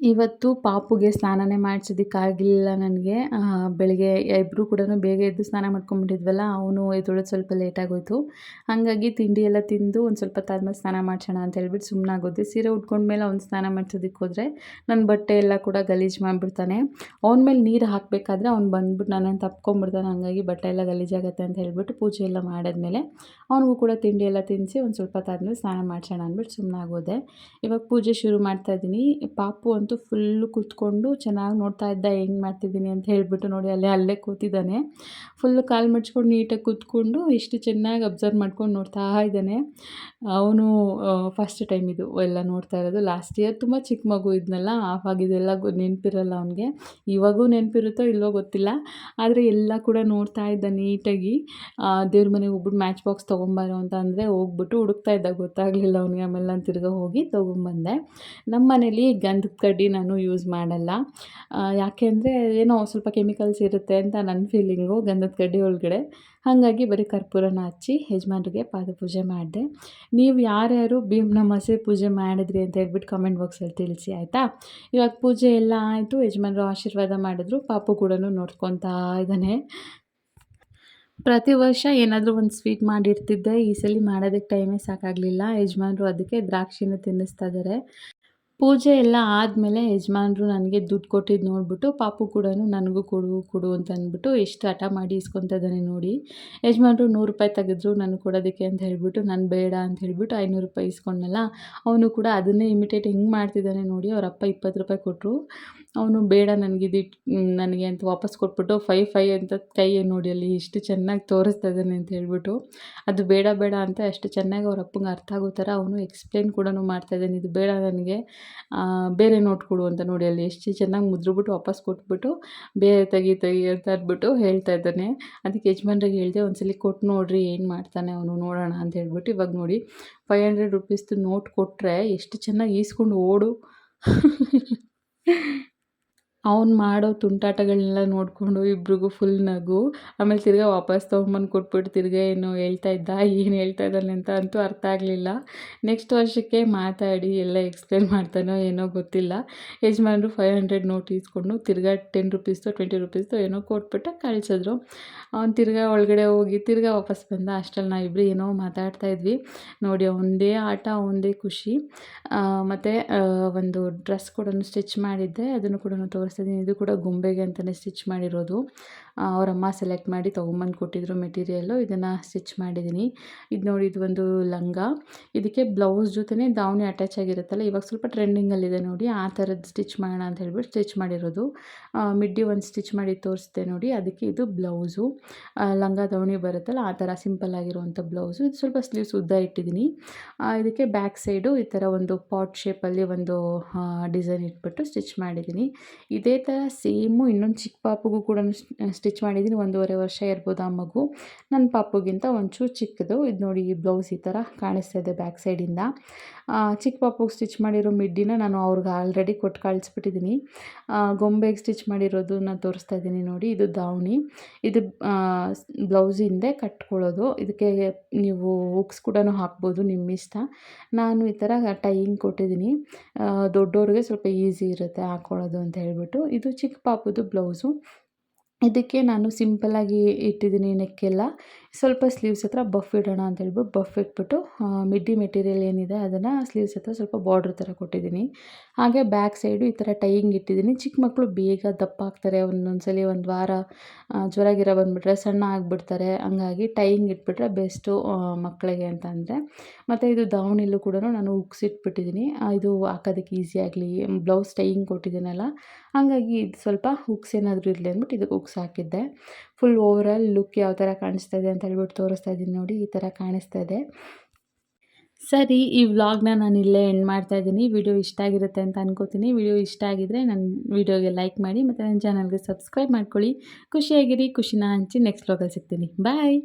Speaker 1: ಇವತ್ತು ಪಾಪುಗೆ ಸ್ನಾನನೇ ಮಾಡಿಸೋದಕ್ಕಾಗಲಿಲ್ಲ ನನಗೆ. ಬೆಳಗ್ಗೆ ಇಬ್ಬರು ಕೂಡ ಬೇಗ ಎದ್ದು ಸ್ನಾನ ಮಾಡ್ಕೊಂಬಿಟ್ಟಿದ್ವಲ್ಲ, ಅವನು ಎದ್ದೊಳೋದು ಸ್ವಲ್ಪ ಲೇಟಾಗೋಯ್ತು ಹಾಗಾಗಿ ತಿಂಡಿ ಎಲ್ಲ ತಿಂದು ಒಂದು ಸ್ವಲ್ಪ ತಾದ್ಮೇಲೆ ಸ್ನಾನ ಮಾಡಿಸೋಣ ಅಂತ ಹೇಳ್ಬಿಟ್ಟು ಸುಮ್ಮನಾಗೋದೆ ಸೀರೆ ಉಟ್ಕೊಂಡ್ಮೇಲೆ ಅವ್ನು ಸ್ನಾನ ಮಾಡಿಸೋದಕ್ಕೆ ಹೋದರೆ ನನ್ನ ಬಟ್ಟೆ ಎಲ್ಲ ಕೂಡ ಗಲೀಜು ಮಾಡಿಬಿಡ್ತಾನೆ. ಅವನ ಮೇಲೆ ನೀರು ಹಾಕಬೇಕಾದ್ರೆ ಅವ್ನು ಬಂದ್ಬಿಟ್ಟು ನನ್ನನ್ನು ತಪ್ಕೊಂಬಿಡ್ತಾನೆ, ಹಾಗಾಗಿ ಬಟ್ಟೆ ಎಲ್ಲ ಗಲೀಜಾಗತ್ತೆ ಅಂತ ಹೇಳ್ಬಿಟ್ಟು ಪೂಜೆ ಎಲ್ಲ ಮಾಡಿದ್ಮೇಲೆ ಅವನಿಗೂ ಕೂಡ ತಿಂಡಿ ಎಲ್ಲ ತಿನ್ನಿಸಿ ಒಂದು ಸ್ವಲ್ಪ ತಾದ್ಮೇಲೆ ಸ್ನಾನ ಮಾಡಿಸೋಣ ಅಂದ್ಬಿಟ್ಟು ಸುಮ್ಮನಾಗೋದೆ ಇವಾಗ ಪೂಜೆ ಶುರು ಮಾಡ್ತಾಯಿದ್ದೀನಿ ಪಾಪು ಅಂತ ಅಂತೂ ಫುಲ್ಲು ಕೂತ್ಕೊಂಡು ಚೆನ್ನಾಗಿ ನೋಡ್ತಾ ಇದ್ದ, ಹೆಂಗೆ ಮಾಡ್ತಿದ್ದೀನಿ? ಅಂತ ಹೇಳಿಬಿಟ್ಟು ನೋಡಿ ಅಲ್ಲೇ ಅಲ್ಲೇ ಕೂತಿದ್ದಾನೆ. ಫುಲ್ಲು ಕಾಲು ಮಡ್ಚ್ಕೊಂಡು ನೀಟಾಗಿ ಕೂತ್ಕೊಂಡು ಇಷ್ಟು ಚೆನ್ನಾಗಿ ಅಬ್ಸರ್ವ್ ಮಾಡ್ಕೊಂಡು ನೋಡ್ತಾ ಇದ್ದಾನೆ. ಅವನು ಫಸ್ಟ್ ಟೈಮ್ ಇದು ಎಲ್ಲ ನೋಡ್ತಾ ಇರೋದು. ಲಾಸ್ಟ್ ಇಯರ್ ತುಂಬ ಚಿಕ್ಕ ಮಗು ಇದ್ನಲ್ಲ ಆಗಿದೆಲ್ಲ ನೆನಪಿರಲ್ಲ ಅವನಿಗೆ. ಇವಾಗೂ ನೆನಪಿರುತ್ತೋ ಇಲ್ವೋ ಗೊತ್ತಿಲ್ಲ. ಆದರೆ ಎಲ್ಲ ಕೂಡ ನೋಡ್ತಾ ಇದ್ದ ನೀಟಾಗಿ. ದೇವ್ರ ಮನೆಗೆ ಹೋಗ್ಬಿಟ್ಟು ಮ್ಯಾಚ್ ಬಾಕ್ಸ್ ತೊಗೊಂಬಾರೋ ಅಂತ ಅಂದರೆ ಹೋಗ್ಬಿಟ್ಟು ಹುಡುಕ್ತಾ ಇದ್ದ. ಗೊತ್ತಾಗಲಿಲ್ಲ ಅವನಿಗೆ ಆಮೇಲೆ ನಾನು ತಿರ್ಗಿ ಹೋಗಿ ತೊಗೊಂಬಂದೆ. ನಮ್ಮ ಮನೇಲಿ ಗಂಧದ ಕಡ್ಡಿ ನಾನು ಯೂಸ್ ಮಾಡಲ್ಲ. ಯಾಕೆ ಅಂದರೆ ಏನೋ ಸ್ವಲ್ಪ ಕೆಮಿಕಲ್ಸ್ ಇರುತ್ತೆ ಅಂತ ನನ್ನ ಫೀಲಿಂಗು ಗಂಧದ ಕಡ್ಡಿ ಒಳಗಡೆ. ಹಾಗಾಗಿ ಬರೀ ಕರ್ಪೂರನ ಹಚ್ಚಿ ಯಜಮಾನ್ರಿಗೆ ಪಾದಪೂಜೆ ಮಾಡಿದೆ. ನೀವು ಯಾರ್ಯಾರು ಭೀಮ್ನ ಮಸೆ ಪೂಜೆ ಮಾಡಿದ್ರಿ ಅಂತ ಹೇಳ್ಬಿಟ್ಟು ಕಮೆಂಟ್ ಬಾಕ್ಸಲ್ಲಿ ತಿಳಿಸಿ, ಆಯಿತಾ? ಇವಾಗ ಪೂಜೆ ಎಲ್ಲ ಆಯಿತು, ಯಜಮಾನ್ರು ಆಶೀರ್ವಾದ ಮಾಡಿದ್ರು, ಪಾಪು ಕೂಡ ನೋಡ್ಕೊತಾ ಇದ್ದಾನೆ ಪ್ರತಿ ವರ್ಷ ಏನಾದರೂ ಒಂದು ಸ್ವೀಟ್ ಮಾಡಿರ್ತಿದ್ದೆ, ಈ ಸಲ ಮಾಡೋದಕ್ಕೆ ಟೈಮೇ ಸಾಕಾಗಲಿಲ್ಲ. ಯಜಮಾನ್ರು ಅದಕ್ಕೆ ದ್ರಾಕ್ಷಿನ ತಿನ್ನಿಸ್ತಾ ಇದ್ದಾರೆ ಪೂಜೆ ಎಲ್ಲ ಆದಮೇಲೆ ಯಜಮಾನ್ರು ನನಗೆ ದುಡ್ಡು ಕೊಟ್ಟಿದ್ದು ನೋಡಿಬಿಟ್ಟು, ಪಾಪು ಕೂಡ ನನಗೂ ಕೊಡು ಕೊಡು ಅಂತ ಅಂದ್ಬಿಟ್ಟು ಎಷ್ಟು ಹಠ ಮಾಡಿ ಇಸ್ಕೊತ ಇದ್ದಾನೆ ನೋಡಿ. ಯಜಮಾನ್ರು ನೂರು ರೂಪಾಯಿ ತೆಗೆದ್ರು, ನನಗೆ ಕೊಡೋದಕ್ಕೆ ಅಂತ ಹೇಳಿಬಿಟ್ಟು, ನಾನು ಬೇಡ ಅಂತ ಹೇಳಿಬಿಟ್ಟು ಐನೂರು ರೂಪಾಯಿ ಇಸ್ಕೊಂಡಲ್ಲ ಅವನು ಕೂಡ ಅದನ್ನೇ ಇಮಿಟೇಟ್ ಹೆಂಗೆ ಮಾಡ್ತಿದ್ದಾನೆ ನೋಡಿ ಅವರಪ್ಪ ಇಪ್ಪತ್ತು ರೂಪಾಯಿ ಕೊಟ್ಟರು ಅವನು, ಬೇಡ ನನಗಿದು ನನಗೆ ಅಂತ ವಾಪಸ್ ಕೊಟ್ಬಿಟ್ಟು ಫೈ ಫೈ ಅಂತ ಕೈ ನೋಡಿ, ಅಲ್ಲಿ ಎಷ್ಟು ಚೆನ್ನಾಗಿ ತೋರಿಸ್ತಾ ಇದ್ದಾನೆ ಅಂತ ಹೇಳ್ಬಿಟ್ಟು, ಅದು ಬೇಡ ಬೇಡ ಅಂತ ಅಷ್ಟು ಚೆನ್ನಾಗಿ ಅವ್ರ ಅಪ್ಪಂಗೆ ಅರ್ಥ ಆಗೋ ಥರ ಅವನು ಎಕ್ಸ್ಪ್ಲೇನ್ ಕೂಡ ಮಾಡ್ತಾ ಇದ್ದಾನೆ. ಇದು ಬೇಡ ನನಗೆ ಬೇರೆ ನೋಟ್ ಕೊಡು ಅಂತ ನೋಡಿ, ಅಲ್ಲಿ ಎಷ್ಟು ಚೆನ್ನಾಗಿ ಮುದ್ರುಬಿಟ್ಟು ವಾಪಸ್ ಕೊಟ್ಬಿಟ್ಟು, ಬೇರೆ ತೆಗಿ ತೆಗಿ ಅಂತ ಅಂದ್ಬಿಟ್ಟು ಹೇಳ್ತಾ ಇದ್ದಾನೆ. ಅದಕ್ಕೆ ಯಜಮಾನ್ರಿಗೆ ಹೇಳಿದೆ, ಒಂದ್ಸಲಿ ಕೊಟ್ಟು ನೋಡ್ರಿ, ಏನು ಮಾಡ್ತಾನೆ ಅವನು, ನೋಡೋಣ ಅಂತ ಹೇಳ್ಬಿಟ್ಟು ಇವಾಗ ನೋಡಿ ಫೈವ್ ಹಂಡ್ರೆಡ್ ರುಪೀಸ್ದು ನೋಟ್ ಕೊಟ್ಟರೆ ಎಷ್ಟು ಚೆನ್ನಾಗಿ ಈಸ್ಕೊಂಡು ಓಡು. ಅವ್ನು ಮಾಡೋ ತುಂಟಾಟಗಳನ್ನೆಲ್ಲ ನೋಡಿಕೊಂಡು ಇಬ್ರಿಗೂ ಫುಲ್ ನಗು. ಆಮೇಲೆ ತಿರ್ಗಾ ವಾಪಸ್ ತೊಗೊಂಬಂದು ಕೊಟ್ಬಿಟ್ಟು ತಿರ್ಗಿ ಏನೋ ಹೇಳ್ತಾ ಇದ್ದ, ಏನು ಹೇಳ್ತಾ ಇದ್ದಾನೆ ಅಂತ ಅಂತೂ ಅರ್ಥ ಆಗಲಿಲ್ಲ. ನೆಕ್ಸ್ಟ್ ವರ್ಷಕ್ಕೆ ಮಾತಾಡಿ ಎಲ್ಲ ಎಕ್ಸ್ಪ್ಲೇನ್ ಮಾಡ್ತಾನೋ ಏನೋ ಗೊತ್ತಿಲ್ಲ. ಯಜಮಾನರು ಫೈವ್ ಹಂಡ್ರೆಡ್ ನೋಟ್ ಇಸ್ಕೊಂಡು ತಿರ್ಗಾ ಟೆನ್ ರುಪೀಸ್ದು ಟ್ವೆಂಟಿ ರುಪೀಸ್ದು ಏನೋ ಕೊಟ್ಬಿಟ್ಟು ಕಳಿಸಿದ್ರು. ಅವ್ನು ತಿರ್ಗಾ ಒಳಗಡೆ ಹೋಗಿ ತಿರ್ಗಾ ವಾಪಸ್ ಬಂದ ಅಷ್ಟಲ್ಲಿ ನಾವು ಇಬ್ಬರು ಏನೋ ಮಾತಾಡ್ತಾ ಇದ್ವಿ. ನೋಡಿ, ಒಂದೇ ಆಟ, ಒಂದೇ ಖುಷಿ. ಮತ್ತು ಒಂದು ಡ್ರೆಸ್ ಕೂಡ ಸ್ಟಿಚ್ ಮಾಡಿದ್ದೆ, ಅದನ್ನು ಕೂಡ ತೋರಿಸ್ತಿದ್ದೀನಿ ಇದು ಕೂಡ ಗೊಂಬೆಗೆ ಅಂತಲೇ ಸ್ಟಿಚ್ ಮಾಡಿರೋದು. ಅವರಮ್ಮ ಸೆಲೆಕ್ಟ್ ಮಾಡಿ ತೊಗೊಂಬಂದು ಕೊಟ್ಟಿದ್ರು ಮೆಟೀರಿಯಲ್ಲು ಇದನ್ನು ಸ್ಟಿಚ್ ಮಾಡಿದ್ದೀನಿ ಇದು ನೋಡಿ ಇದು ಒಂದು ಲಂಗ. ಇದಕ್ಕೆ ಬ್ಲೌಸ್ ಜೊತೆನೇ ದಾವಣಿ ಅಟ್ಯಾಚ್ ಆಗಿರುತ್ತಲ್ಲ, ಇವಾಗ ಸ್ವಲ್ಪ ಟ್ರೆಂಡಿಂಗಲ್ಲಿದೆ ನೋಡಿ. ಆ ಥರದ್ದು ಸ್ಟಿಚ್ ಮಾಡೋಣ ಅಂತ ಹೇಳ್ಬಿಟ್ಟು ಸ್ಟಿಚ್ ಮಾಡಿರೋದು. ಮಿಡ್ಡಿ ಒಂದು ಸ್ಟಿಚ್ ಮಾಡಿ ತೋರಿಸ್ದೆ ನೋಡಿ. ಅದಕ್ಕೆ ಇದು ಬ್ಲೌಸು ಲಂಗ, ದಾವಣಿ ಬರುತ್ತಲ್ಲ, ಆ ಥರ ಸಿಂಪಲ್ ಆಗಿರುವಂಥ ಬ್ಲೌಸು ಇದು ಸ್ವಲ್ಪ ಸ್ಲೀವ್ಸ್ ಉದ್ದ ಇಟ್ಟಿದ್ದೀನಿ ಇದಕ್ಕೆ ಬ್ಯಾಕ್ ಸೈಡು ಈ ಥರ ಒಂದು ಪಾಟ್ ಶೇಪಲ್ಲಿ ಒಂದು ಡಿಸೈನ್ ಇಟ್ಬಿಟ್ಟು ಸ್ಟಿಚ್ ಮಾಡಿದ್ದೀನಿ ಇದೇ ಥರ ಸೇಮು ಇನ್ನೊಂದು ಚಿಕ್ಕ ಪಾಪಗೂ ಕೂಡ ಸ್ಟಿಚ್ ಸ್ಟಿಚ್ ಮಾಡಿದ್ದೀನಿ, ಒಂದೂವರೆ ವರ್ಷ ಇರ್ಬೋದು ಆ ಮಗು. ನನ್ನ ಪಾಪುಗಿಂತ ಒಂಚೂರು ಚಿಕ್ಕದು. ಇದು ನೋಡಿ ಈ ಬ್ಲೌಸ್ ಈ ಥರ ಕಾಣಿಸ್ತಾ ಇದೆ ಬ್ಯಾಕ್ ಸೈಡಿಂದ ಚಿಕ್ಕ ಪಾಪುಗೆ ಸ್ಟಿಚ್ ಮಾಡಿರೋ ಮಿಡ್ಡಿನ ನಾನು ಅವ್ರಿಗೆ ಆಲ್ರೆಡಿ ಕೊಟ್ಟು ಕಳಿಸ್ಬಿಟ್ಟಿದ್ದೀನಿ ಗೊಂಬೆಗೆ ಸ್ಟಿಚ್ ಮಾಡಿರೋದನ್ನ ತೋರಿಸ್ತಾ ಇದ್ದೀನಿ ನೋಡಿ. ಇದು ದಾವಣಿ. ಇದು ಬ್ಲೌಸ್ ಹಿಂದೆ ಕಟ್ಕೊಳ್ಳೋದು. ಇದಕ್ಕೆ ನೀವು ಹುಕ್ಸ್ ಕೂಡ ಹಾಕ್ಬೋದು ನಿಮ್ಮ ಇಷ್ಟ. ನಾನು ಈ ಥರ ಟೈಯಿಂಗ್ ಕೊಟ್ಟಿದ್ದೀನಿ ದೊಡ್ಡವ್ರಿಗೆ ಸ್ವಲ್ಪ ಈಸಿ ಇರುತ್ತೆ ಹಾಕ್ಕೊಳ್ಳೋದು ಅಂತ ಹೇಳ್ಬಿಟ್ಟು. ಇದು ಚಿಕ್ಕ ಪಾಪುದು ಬ್ಲೌಸು. ಇದಕ್ಕೆ ನಾನು ಸಿಂಪಲ್ಲಾಗಿ ಇಟ್ಟಿದ್ದೀನಿ ನೆಕ್ಕೆಲ್ಲ. ಸ್ವಲ್ಪ ಸ್ಲೀವ್ಸ್ ಹತ್ರ ಬಫ್ ಇಡೋಣ ಅಂತ ಹೇಳ್ಬಿಟ್ಟು ಬಫ್ ಇಟ್ಬಿಟ್ಟು ಮಿಡ್ಡಿ ಮೆಟೀರಿಯಲ್ ಏನಿದೆ ಅದನ್ನು ಸ್ಲೀವ್ಸ್ ಹತ್ರ ಸ್ವಲ್ಪ ಬಾರ್ಡ್ರ್ ಥರ ಕೊಟ್ಟಿದ್ದೀನಿ. ಹಾಗೆ ಬ್ಯಾಕ್ ಸೈಡು ಈ ಥರ ಟೈಯಿಂಗ್ ಇಟ್ಟಿದ್ದೀನಿ. ಚಿಕ್ಕ ಮಕ್ಕಳು ಬೇಗ ದಪ್ಪ ಆಗ್ತಾರೆ. ಒಂದೊಂದು ಸಲ ಒಂದು ವಾರ ಜ್ವರ ಗಿರ ಬಂದುಬಿಟ್ರೆ ಸಣ್ಣ ಆಗಿಬಿಡ್ತಾರೆ. ಹಂಗಾಗಿ ಟೈಯಿಂಗ್ ಇಟ್ಬಿಟ್ರೆ ಬೆಸ್ಟು ಮಕ್ಕಳಿಗೆ ಅಂತ ಅಂದರೆ. ಮತ್ತು ಇದು ದಾವಣಿಲ್ಲೂ ಕೂಡ ನಾನು ಉಕ್ಸಿಟ್ಬಿಟ್ಟಿದ್ದೀನಿ ಇದು ಹಾಕೋದಕ್ಕೆ ಈಸಿ ಆಗಲಿ ಬ್ಲೌಸ್ ಟೈಯಿಂಗ್ ಕೊಟ್ಟಿದ್ದೀನಲ್ಲ, ಹಾಗಾಗಿ ಇದು ಸ್ವಲ್ಪ ಹುಕ್ಸ್ ಏನಾದರೂ ಇರಲಿ ಅಂದ್ಬಿಟ್ಟು ಇದಕ್ಕೆ ಹುಕ್ಸ್ ಹಾಕಿದ್ದೆ. ಫುಲ್ ಓವರಾಲ್ ಲುಕ್ ಯಾವ ಥರ ಕಾಣಿಸ್ತಾ ಇದೆ ಅಂತ ಹೇಳ್ಬಿಟ್ಟು ತೋರಿಸ್ತಾ ಇದ್ದೀನಿ ನೋಡಿ, ಈ ಥರ ಕಾಣಿಸ್ತಾ ಇದೆ ಸರಿ, ಈ ವ್ಲಾಗ್ನ ನಾನು ಇಲ್ಲೇ ಎಂಡ್ ಮಾಡ್ತಾ ಇದ್ದೀನಿ ವಿಡಿಯೋ ಇಷ್ಟ ಆಗಿರುತ್ತೆ ಅಂತ ಅನ್ಕೋತೀನಿ. ವಿಡಿಯೋ ಇಷ್ಟ ಆಗಿದ್ರೆ ನನ್ನ ವಿಡಿಯೋಗೆ ಲೈಕ್ ಮಾಡಿ ಮತ್ತು ನನ್ನ ಚಾನಲ್ಗೆ ಸಬ್ಸ್ಕ್ರೈಬ್ ಮಾಡ್ಕೊಳ್ಳಿ. ಖುಷಿಯಾಗಿರಿ, ಖುಷಿನ ಹಂಚಿ ನೆಕ್ಸ್ಟ್ ವ್ಲಾಗಲ್ಲಿ ಸಿಗ್ತೀನಿ. ಬಾಯ್